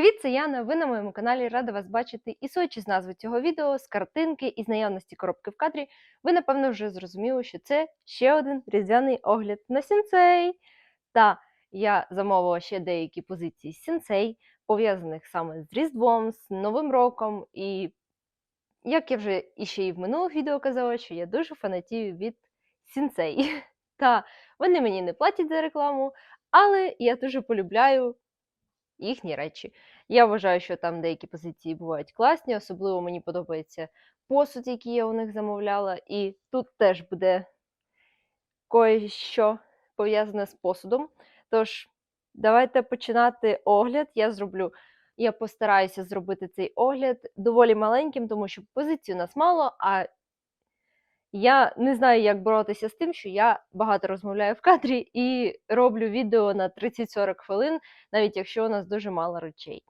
Привіт, це Яна. Ви на моєму каналі рада вас бачити. І судячи з назви цього відео, з картинки і з наявності коробки в кадрі, ви напевно вже зрозуміли, що це ще один різдвяний огляд на сінцей. Та я замовила ще деякі позиції сінцей, пов'язаних саме з Різдвом, з Новим роком. І як я вже іще і в минулих відео казала, що я дуже фанатію від сінцей. Та вони мені не платять за рекламу, але я дуже полюбляю їхні речі. Я вважаю, що там деякі позиції бувають класні, особливо мені подобається посуд, який я у них замовляла, і тут теж буде кое-що пов'язане з посудом. Тож, давайте починати огляд. Я зроблю, я постараюся зробити цей огляд доволі маленьким, тому що позицій у нас мало, а я не знаю, як боротися з тим, що я багато розмовляю в кадрі і роблю відео на 30-40 хвилин, навіть якщо у нас дуже мало речей.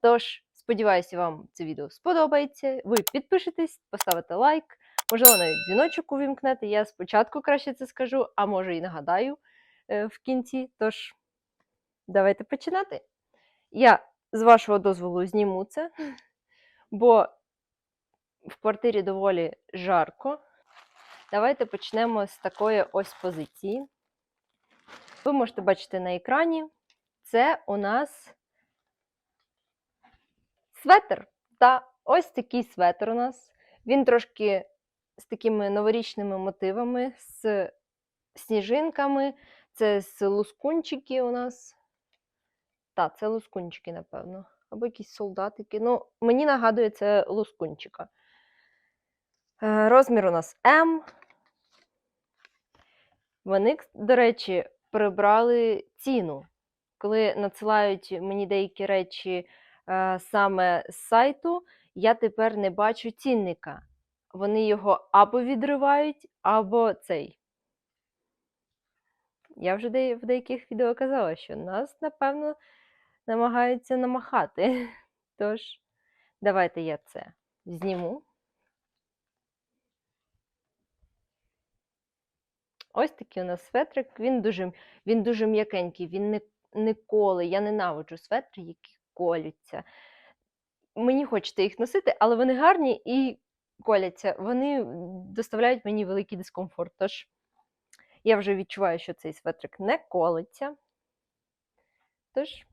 Тож, сподіваюся, вам це відео сподобається. Ви підпишетесь, поставите лайк, можливо, навіть дзвіночок увімкнете. Я спочатку краще це скажу, а може і нагадаю е, в кінці. Тож, давайте починати. Я з вашого дозволу зніму це, бо в квартирі доволі жарко. Давайте почнемо з такої ось позиції. Ви можете бачити на екрані. Це у нас светр. Та ось такий светр у нас. Він трошки з такими новорічними мотивами, з сніжинками. Це з лускунчики у нас. Так, це лускунчики, напевно. Або якісь солдатики. Ну, мені нагадує, це лускунчика. Е, Розмір у нас М. Вони, до речі, прибрали ціну. Коли надсилають мені деякі речі е, саме з сайту, я тепер не бачу цінника. Вони його або відривають, або цей. Я вже в деяких відео казала, що нас, напевно, намагаються намахати. Тож, давайте я це зніму. Ось такий у нас светрик. Він дуже, він дуже м'якенький, він не, не коле. Я ненавиджу светри, які колються. Мені хочеться їх носити, але вони гарні і коляться. Вони доставляють мені великий дискомфорт. Тож я вже відчуваю, що цей светрик не колиться. Тож,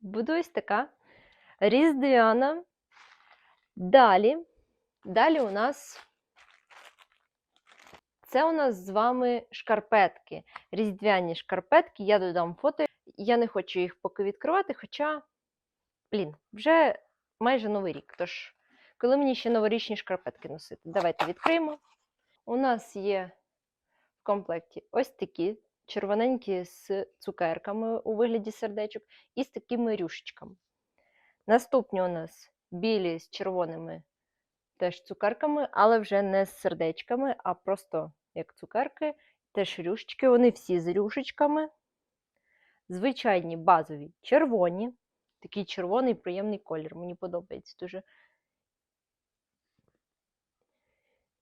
буду ось така різдвяна. Далі, далі у нас це у нас з вами шкарпетки. Різдвяні шкарпетки. Я додам фото. Я не хочу їх поки відкривати, хоча, блін, вже майже новий рік. Тож, коли мені ще новорічні шкарпетки носити? Давайте відкриємо. У нас є в комплекті ось такі червоненькі з цукерками у вигляді сердечок і з такими рюшечками. Наступні у нас білі з червоними теж цукерками, але вже не з сердечками, а просто як цукерки. Теж рюшечки, вони всі з рюшечками. Звичайні базові червоні. Такий червоний приємний колір. Мені подобається дуже.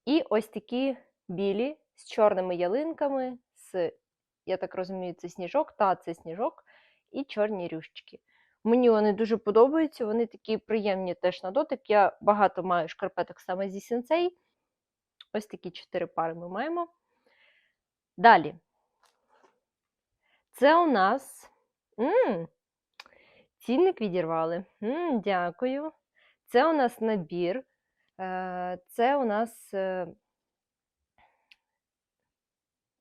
І ось такі білі з чорними ялинками, з, я так розумію, це сніжок, та це сніжок, і чорні рюшечки. Мені вони дуже подобаються, вони такі приємні теж на дотик. Я багато маю шкарпеток саме зі сінцей. Ось такі чотири пари ми маємо. Далі. Це у нас. м цінник відірвали. м дякую. Це у нас набір. Е, Це у нас е,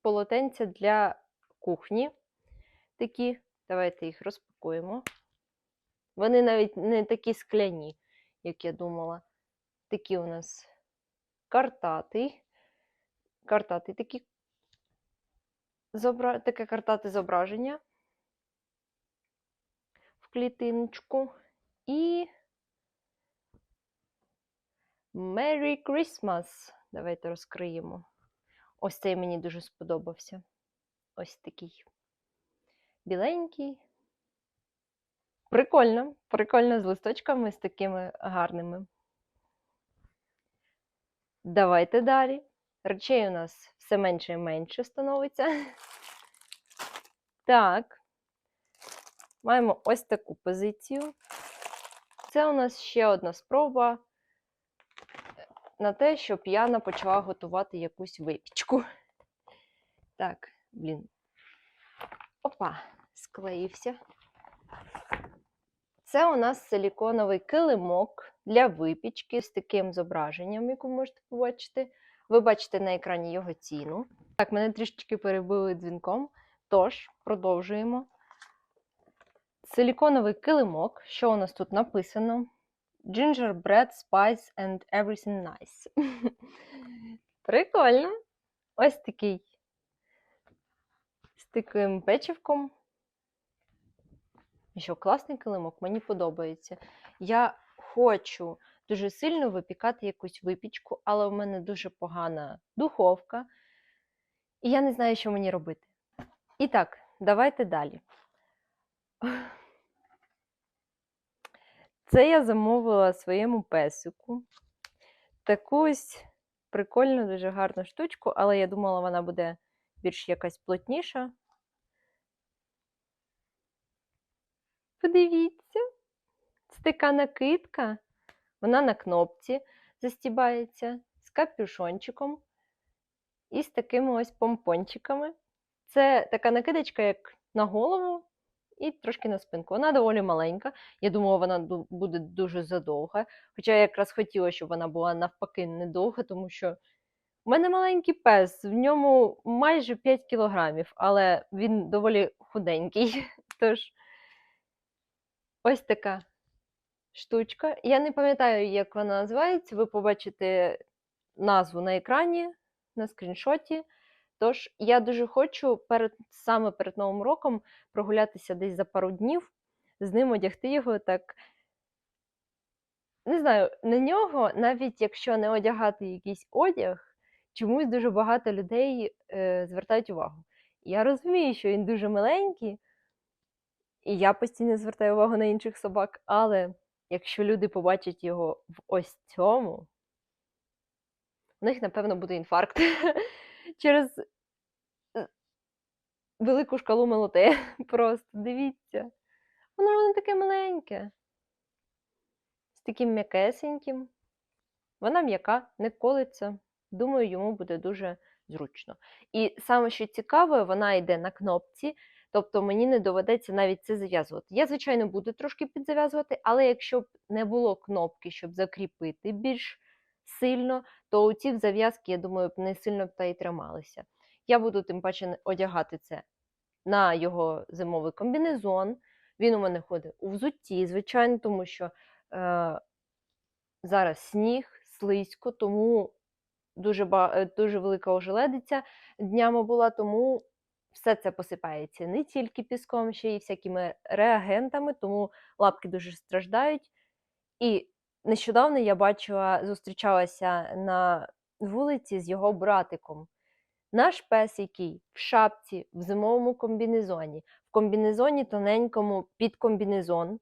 полотенця для кухні. Такі. Давайте їх розпакуємо. Вони навіть не такі скляні, як я думала. Такі у нас картати. Картати такі. Зобра... Таке картати зображення в клітиночку. І Merry Christmas. Давайте розкриємо. Ось цей мені дуже сподобався. Ось такий. Біленький. Прикольно, прикольно з листочками, з такими гарними. Давайте далі. Речей у нас все менше і менше становиться. Так. маємо ось таку позицію. Це у нас ще одна спроба на те, щоб Яна почала готувати якусь випічку. Так, блін. Опа, склеївся. Це у нас силіконовий килимок для випічки з таким зображенням, як ви можете побачити. Ви бачите на екрані його ціну. Так, мене трішечки перебили дзвінком. Тож, продовжуємо. Силіконовий килимок. Що у нас тут написано? Gingerbread, spice and everything nice. Прикольно. Ось такий з таким печивком. Що класний килимок, мені подобається. Я хочу дуже сильно випікати якусь випічку, але в мене дуже погана духовка, і я не знаю, що мені робити. І так, давайте далі. Це я замовила своєму песику. Таку ось прикольну, дуже гарну штучку, але я думала, вона буде більш якась плотніша. Подивіться, це така накидка. Вона на кнопці застібається з капюшончиком і з такими ось помпончиками. Це така накидочка, як на голову, і трошки на спинку. Вона доволі маленька. Я думала, вона буде дуже задовга. Хоча я якраз хотіла, щоб вона була навпаки недовга, тому що в мене маленький пес, в ньому майже 5 кілограмів, але він доволі худенький. Тож ось така штучка. Я не пам'ятаю, як вона називається. Ви побачите назву на екрані, на скріншоті. Тож я дуже хочу перед саме перед Новим роком прогулятися десь за пару днів, з ним одягти його так. Не знаю, на нього, навіть якщо не одягати якийсь одяг, чомусь дуже багато людей е, звертають увагу. Я розумію, що він дуже миленький, і я постійно звертаю увагу на інших собак, але якщо люди побачать його в ось цьому, у них, напевно, буде інфаркт через е, велику шкалу милоти. Просто дивіться. Воно воно таке маленьке. З таким м'якесеньким. Вона м'яка, не колиться. Думаю, йому буде дуже зручно. І саме що цікаве, вона йде на кнопці, тобто мені не доведеться навіть це зав'язувати. Я, звичайно, буду трошки підзав'язувати, але якщо б не було кнопки, щоб закріпити більш сильно, то ці зав'язки, я думаю, б не сильно б та й трималися. Я буду тим паче одягати це на його зимовий комбінезон. Він у мене ходить у взутті, звичайно, тому що е, зараз сніг, слизько, тому дуже, е, дуже велика ожеледиця днями була, тому все це посипається не тільки піском, ще й всякими реагентами, тому лапки дуже страждають. І нещодавно я бачила, зустрічалася на вулиці з його братиком. Наш пес, який в шапці, в зимовому комбінезоні, в комбінезоні тоненькому під комбінезон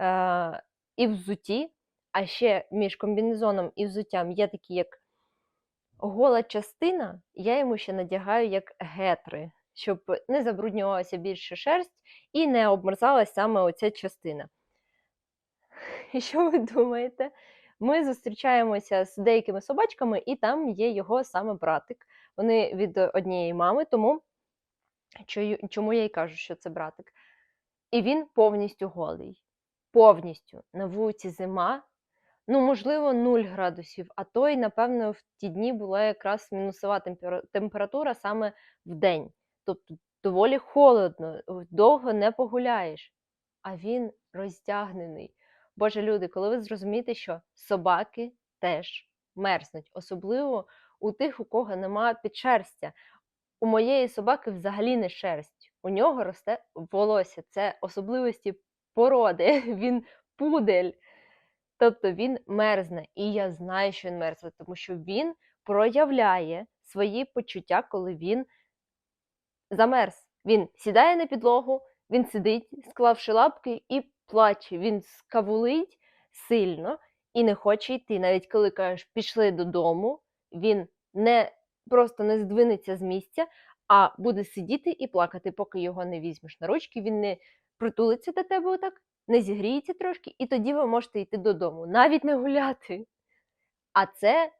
е- і взуті, а ще між комбінезоном і взуттям є такі, як гола частина, я йому ще надягаю як гетри, щоб не забруднювалася більше шерсть і не обмерзалась саме оця частина. І що ви думаєте? Ми зустрічаємося з деякими собачками, і там є його саме братик. Вони від однієї мами, тому чому я й кажу, що це братик. І він повністю голий. Повністю. На вулиці зима, ну, можливо, 0 градусів, а то й, напевно, в ті дні була якраз мінусова температура саме в день. Тобто доволі холодно, довго не погуляєш. А він роздягнений. Боже, люди, коли ви зрозумієте, що собаки теж мерзнуть, особливо у тих, у кого нема підшерстя. У моєї собаки взагалі не шерсть, у нього росте волосся. Це особливості породи. Він пудель. Тобто він мерзне. І я знаю, що він мерзне, тому що він проявляє свої почуття, коли він замерз. Він сідає на підлогу, він сидить, склавши лапки, і плаче. Він скавулить сильно і не хоче йти. Навіть коли кажеш, пішли додому, він не просто не здвинеться з місця, а буде сидіти і плакати, поки його не візьмеш на ручки. Він не притулиться до тебе отак, не зігріється трошки, і тоді ви можете йти додому, навіть не гуляти. А це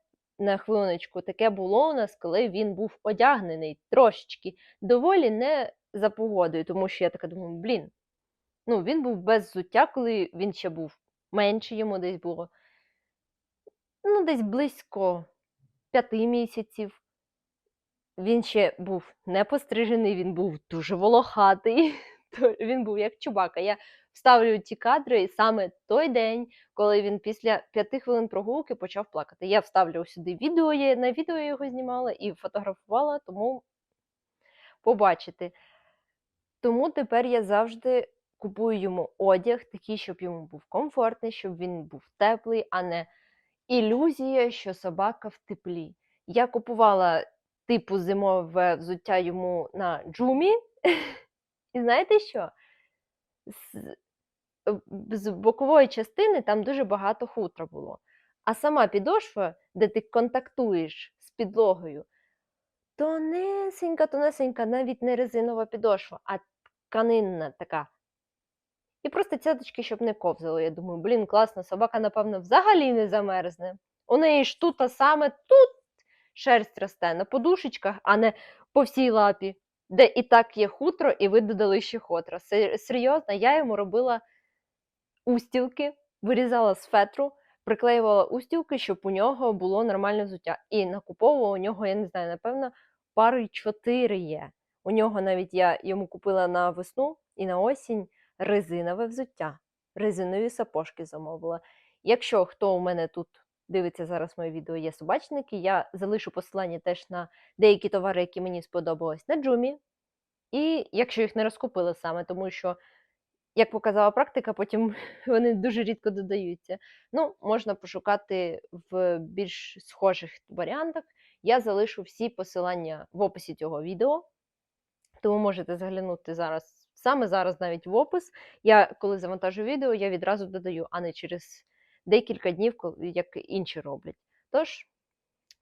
на хвилиночку таке було у нас, коли він був одягнений трошечки доволі не за погодою, тому що я така думаю, блін. Ну, він був без взуття, коли він ще був менше, йому десь було. Ну, десь близько п'яти місяців. Він ще був не пострижений, він був дуже волохатий. Він був як чубака. Я вставлю ті кадри, і саме той день, коли він після п'яти хвилин прогулки почав плакати. Я вставлю сюди відео, я на відео його знімала і фотографувала, тому побачите. Тому тепер я завжди купую йому одяг, такий, щоб йому був комфортний, щоб він був теплий, а не ілюзія, що собака в теплі. Я купувала типу зимове взуття йому на джумі. І знаєте що? З, бокової частини там дуже багато хутра було. А сама підошва, де ти контактуєш з підлогою, тонесенька, тонесенька, навіть не резинова підошва, а тканинна така. І просто цяточки, щоб не ковзали. Я думаю, блін, класно, собака, напевно, взагалі не замерзне. У неї ж тут а саме тут шерсть росте на подушечках, а не по всій лапі, де і так є хутро, і ви додали ще хутро. Серйозно, я йому робила устілки, вирізала з фетру, приклеювала устілки, щоб у нього було нормальне взуття. І накуповувала у нього, я не знаю, напевно, пари чотири є. У нього навіть я йому купила на весну і на осінь резинове взуття. Резинові сапожки замовила. Якщо хто у мене тут дивиться зараз моє відео, є собачники, я залишу посилання теж на деякі товари, які мені сподобались на джумі. І якщо їх не розкупили саме, тому що, як показала практика, потім вони дуже рідко додаються. Ну, можна пошукати в більш схожих варіантах. Я залишу всі посилання в описі цього відео, тому можете заглянути зараз, саме зараз навіть в опис. Я коли завантажу відео, я відразу додаю, а не через декілька днів, як інші роблять. Тож,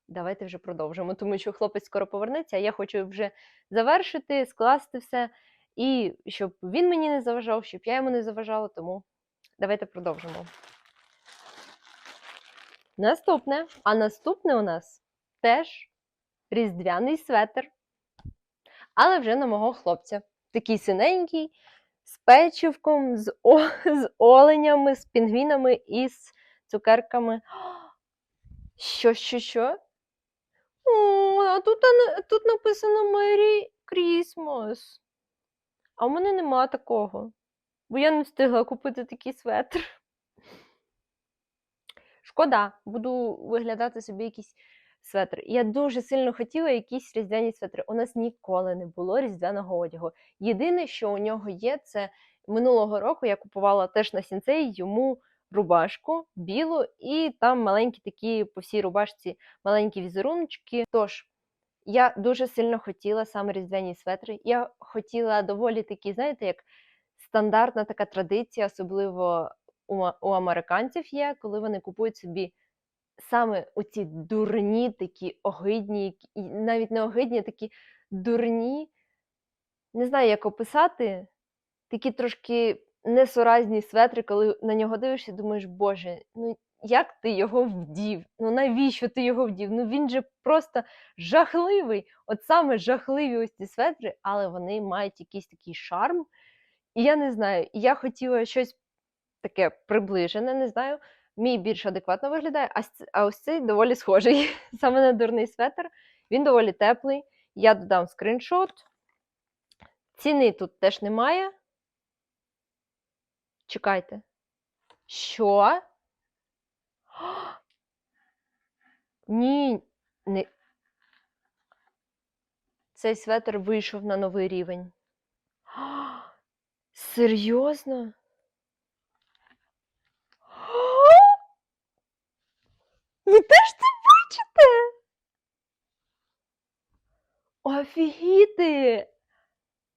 давайте вже продовжимо, тому що хлопець скоро повернеться, а я хочу вже завершити, скласти все, і щоб він мені не заважав, щоб я йому не заважала, тому давайте продовжимо. Наступне, а наступне у нас теж різдвяний светр, але вже на мого хлопця. Такий синенький, з печивком, з, о, з оленями, з пінгвінами і з цукерками. Що, що, що? О, а тут, тут написано Merry Christmas. А в мене нема такого, бо я не встигла купити такий светр. Шкода, буду виглядати собі якийсь светр. Я дуже сильно хотіла якісь різдвяні светри. У нас ніколи не було різдвяного одягу. Єдине, що у нього є, це минулого року я купувала теж на сінцей йому рубашку білу, і там маленькі такі по всій рубашці маленькі візеруночки. Тож я дуже сильно хотіла саме різдвяні светри. Я хотіла доволі такі, знаєте, як стандартна така традиція, особливо у, у американців є, коли вони купують собі саме оці дурні, такі огидні, навіть не огидні, такі дурні, не знаю, як описати, такі трошки несуразні светри, коли на нього дивишся, думаєш, Боже, ну як ти його вдів? Ну навіщо ти його вдів? Ну він же просто жахливий. От саме жахливі ось ці светри, але вони мають якийсь такий шарм. І я не знаю, я хотіла щось таке приближене, не знаю. Мій більш адекватно виглядає, а, ось цей доволі схожий. Саме на дурний светр. Він доволі теплий. Я додам скріншот. Ціни тут теж немає. Чекайте. Що? Ні, не... Цей светр вийшов на новий рівень. Серйозно? Ви теж це бачите? Офігіти!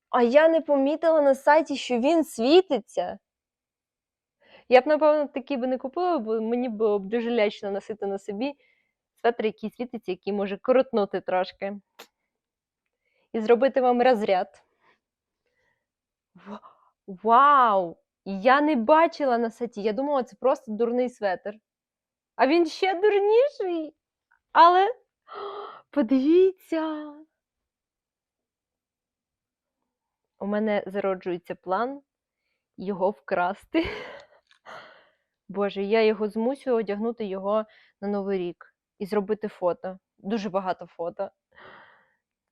А я не помітила на сайті, що він світиться. Я б, напевно, такий би не купила, бо мені було б дуже лячно носити на собі светр, який світиться, який може коротнути трошки. І зробити вам розряд. Вау! Я не бачила на сайті. Я думала, це просто дурний светр. А він ще дурніший. Але подивіться. У мене зароджується план його вкрасти. Боже, я його змусю одягнути його на Новий рік і зробити фото. Дуже багато фото.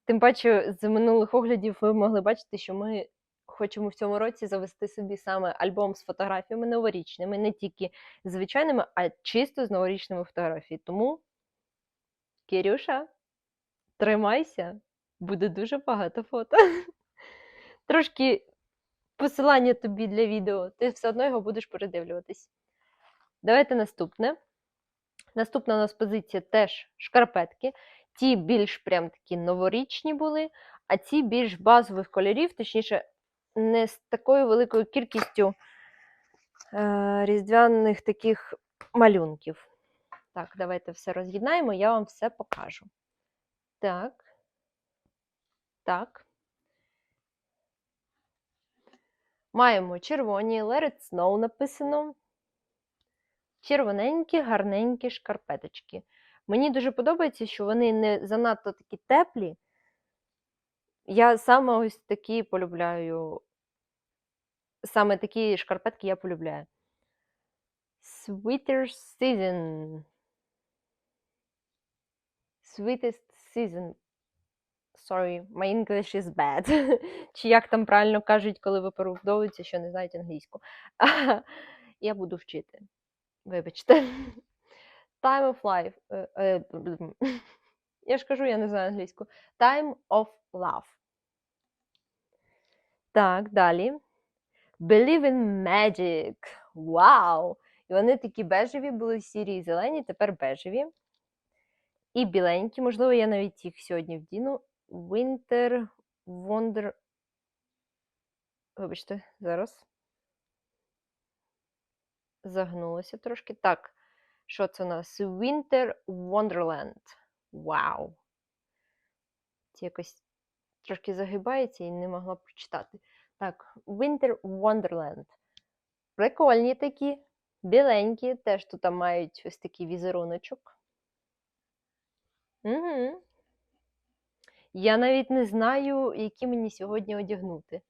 Тим паче, з минулих оглядів ви могли бачити, що ми хочемо в цьому році завести собі саме альбом з фотографіями новорічними, не тільки звичайними, а чисто з новорічними фотографіями. Тому, Кирюша, тримайся, буде дуже багато фото. Трошки посилання тобі для відео, ти все одно його будеш передивлюватись. Давайте наступне. Наступна у нас позиція теж шкарпетки. Ті більш прям такі новорічні були, а ці більш базових кольорів, точніше, не з такою великою кількістю е, різдвяних таких малюнків. Так, давайте все роз'єднаємо, я вам все покажу. Так. Так. Маємо червоні Let It Snow написано. Червоненькі, гарненькі шкарпеточки. Мені дуже подобається, що вони не занадто такі теплі. Я саме ось такі полюбляю. Саме такі шкарпетки я полюбляю. Sweeter season. Sweetest season. Sorry, my English is bad. Чи як там правильно кажуть, коли виправдовуються, що не знають англійську. Я буду вчити. Вибачте. Time of life. е, е. Я ж кажу, я не знаю англійську. Time of love. Так, далі. Believe in magic. Вау! І вони такі бежеві були сірі і зелені, тепер бежеві. І біленькі. Можливо, я навіть їх сьогодні вдіну. Winter Wonder. Вибачте, зараз. Загнулося трошки. Так, що це у нас? Winter Wonderland. Вау! Це якось трошки загибається і не могла прочитати. Так, Winter Wonderland. Прикольні такі, біленькі, теж тут мають ось такий візеруночок. Угу. Я навіть не знаю, які мені сьогодні одягнути.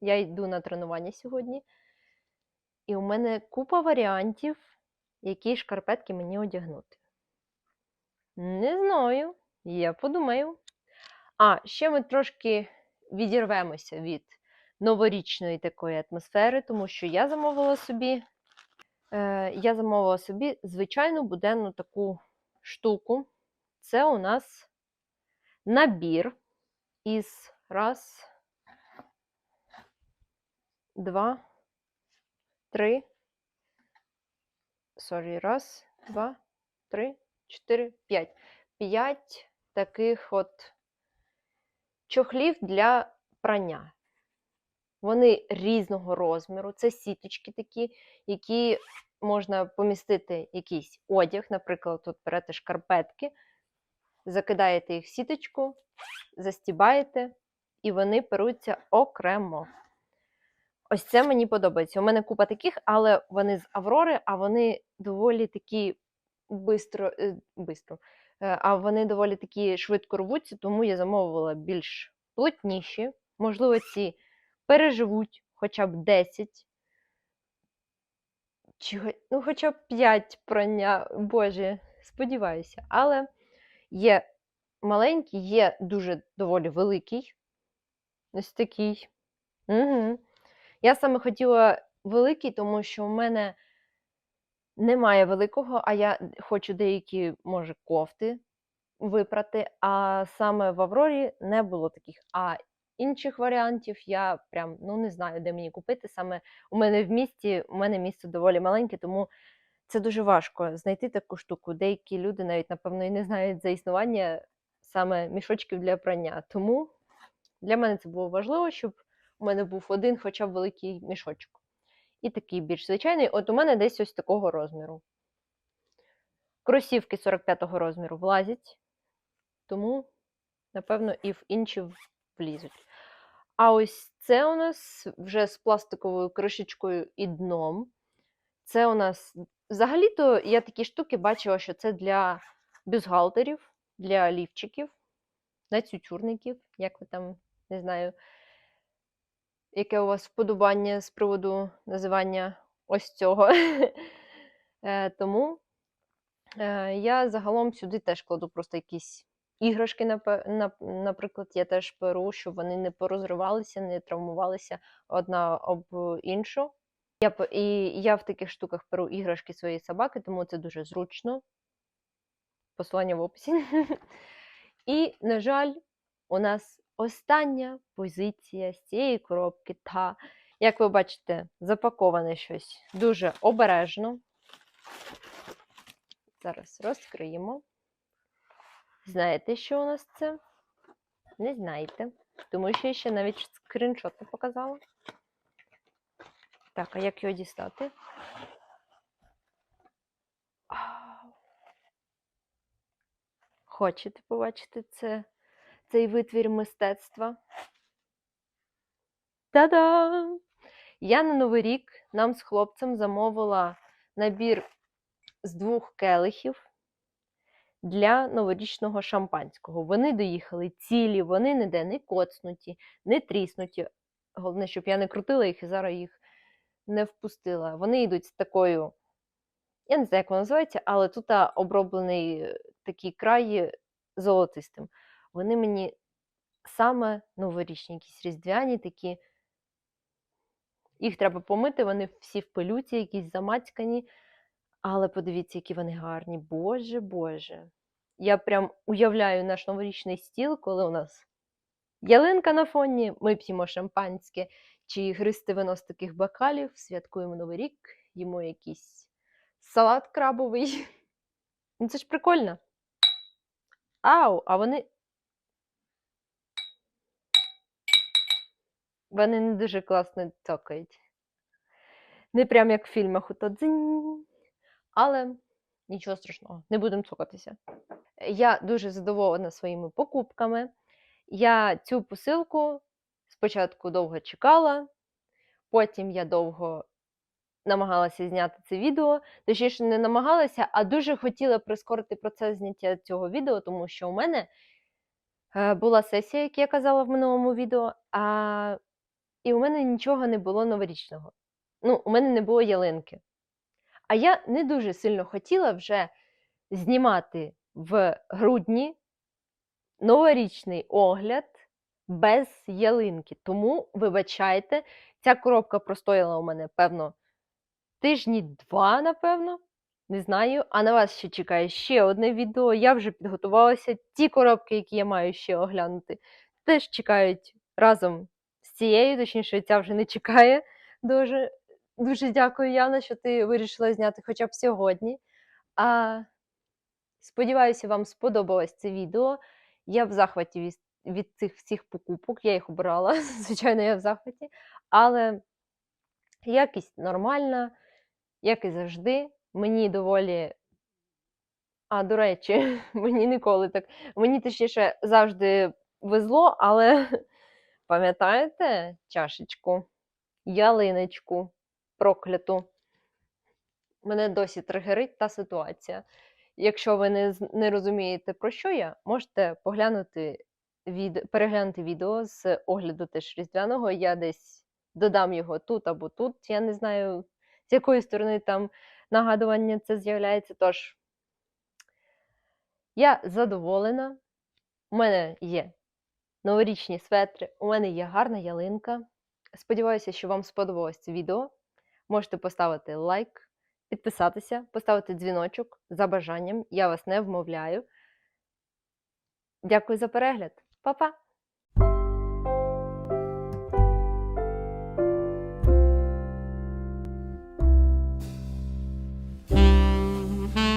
Я йду на тренування сьогодні, і у мене купа варіантів, які шкарпетки мені одягнути. Не знаю, я подумаю. А, ще ми трошки відірвемося від новорічної такої атмосфери, тому що я замовила собі, е, я замовила собі звичайну буденну таку штуку. Це у нас набір із раз, два, три. Сорі, раз, два, три, чотири, п'ять. П'ять таких от чохлів для прання. Вони різного розміру. Це сіточки такі, які можна помістити якийсь одяг. Наприклад, тут берете шкарпетки, закидаєте їх в сіточку, застібаєте, і вони перуться окремо. Ось це мені подобається. У мене купа таких, але вони з Аврори, а вони доволі такі бистро, е, бистро, е, а вони доволі такі швидко рвуться, тому я замовила більш плотніші. Можливо, ці переживуть хоча б 10, чи, ну, хоча б 5 прання, боже, сподіваюся. Але є маленький, є дуже доволі великий. Ось такий. Угу. Я саме хотіла великий, тому що в мене немає великого, а я хочу деякі, може, кофти випрати, а саме в Аврорі не було таких. А інших варіантів я прям ну не знаю, де мені купити. Саме у мене в місті, у мене місто доволі маленьке, тому це дуже важко знайти таку штуку. Деякі люди навіть, напевно, і не знають за існування саме мішочків для прання. Тому для мене це було важливо, щоб у мене був один хоча б великий мішочок. І такий більш звичайний. От у мене десь ось такого розміру. Кросівки 45-го розміру влазять, тому, напевно, і в інші влізуть. А ось це у нас вже з пластиковою кришечкою і дном. Це у нас взагалі-то я такі штуки бачила, що це для бюстгальтерів, для лівчиків, нацютюрників, як ви там, не знаю, яке у вас вподобання з приводу називання ось цього. Е, Тому е, я загалом сюди теж кладу просто якісь іграшки, наприклад, я теж беру, щоб вони не порозривалися, не травмувалися одна об іншу. Я, і я в таких штуках беру іграшки своєї собаки, тому це дуже зручно. Посилання в описі. І, на жаль, у нас остання позиція з цієї коробки. Та, як ви бачите, запаковане щось дуже обережно. Зараз розкриємо. Знаєте, що у нас це? Не знаєте. Тому що я ще навіть скріншот не показала. Так, а як його дістати? Хочете побачити це, цей витвір мистецтва? Та-дам! Я на Новий рік нам з хлопцем замовила набір з двох келихів для новорічного шампанського. Вони доїхали цілі, вони ніде не коцнуті, не тріснуті. Головне, щоб я не крутила їх і зараз їх не впустила. Вони йдуть з такою, я не знаю, як воно називається, але тут оброблений такий край золотистим. Вони мені саме новорічні, якісь різдвяні такі. Їх треба помити, вони всі в пилюці, якісь замацькані. Але подивіться, які вони гарні. Боже Боже. Я прям уявляю наш новорічний стіл, коли у нас ялинка на фоні, ми п'ємо шампанське чи гристи вино з таких бокалів, святкуємо Новий рік, їмо якийсь салат крабовий. Ну це ж прикольно. Ау, а вони. Вони не дуже класно цокають. Не прям як в фільмах ото дзинь. Але нічого страшного, не будемо цокатися. Я дуже задоволена своїми покупками. Я цю посилку спочатку довго чекала, потім я довго намагалася зняти це відео. Точніше, не намагалася, а дуже хотіла прискорити процес зняття цього відео, тому що у мене е, була сесія, як я казала в минулому відео, а... і у мене нічого не було новорічного. Ну, у мене не було ялинки. А я не дуже сильно хотіла вже знімати в грудні новорічний огляд без ялинки. Тому, вибачайте, ця коробка простояла у мене, певно, тижні два, напевно. Не знаю. А на вас ще чекає ще одне відео. Я вже підготувалася. Ті коробки, які я маю ще оглянути, теж чекають разом цією, точніше, ця вже не чекає дуже. Дуже дякую, Яна, що ти вирішила зняти хоча б сьогодні. А, сподіваюся, вам сподобалось це відео. Я в захваті від, від цих всіх покупок, я їх обрала. Звичайно, я в захваті. Але якість нормальна, як і завжди. Мені доволі. А, до речі, мені ніколи так. Мені точніше завжди везло, але пам'ятаєте чашечку, ялиночку прокляту. Мене досі тригерить та ситуація. Якщо ви не, не розумієте, про що я, можете поглянути від, переглянути відео з огляду теж різдвяного. Я десь додам його тут або тут. Я не знаю, з якої сторони там нагадування це з'являється. Тож я задоволена. У мене є новорічні светри, у мене є гарна ялинка. Сподіваюся, що вам сподобалось це відео. Можете поставити лайк, підписатися, поставити дзвіночок за бажанням. Я вас не вмовляю. Дякую за перегляд. Па-па!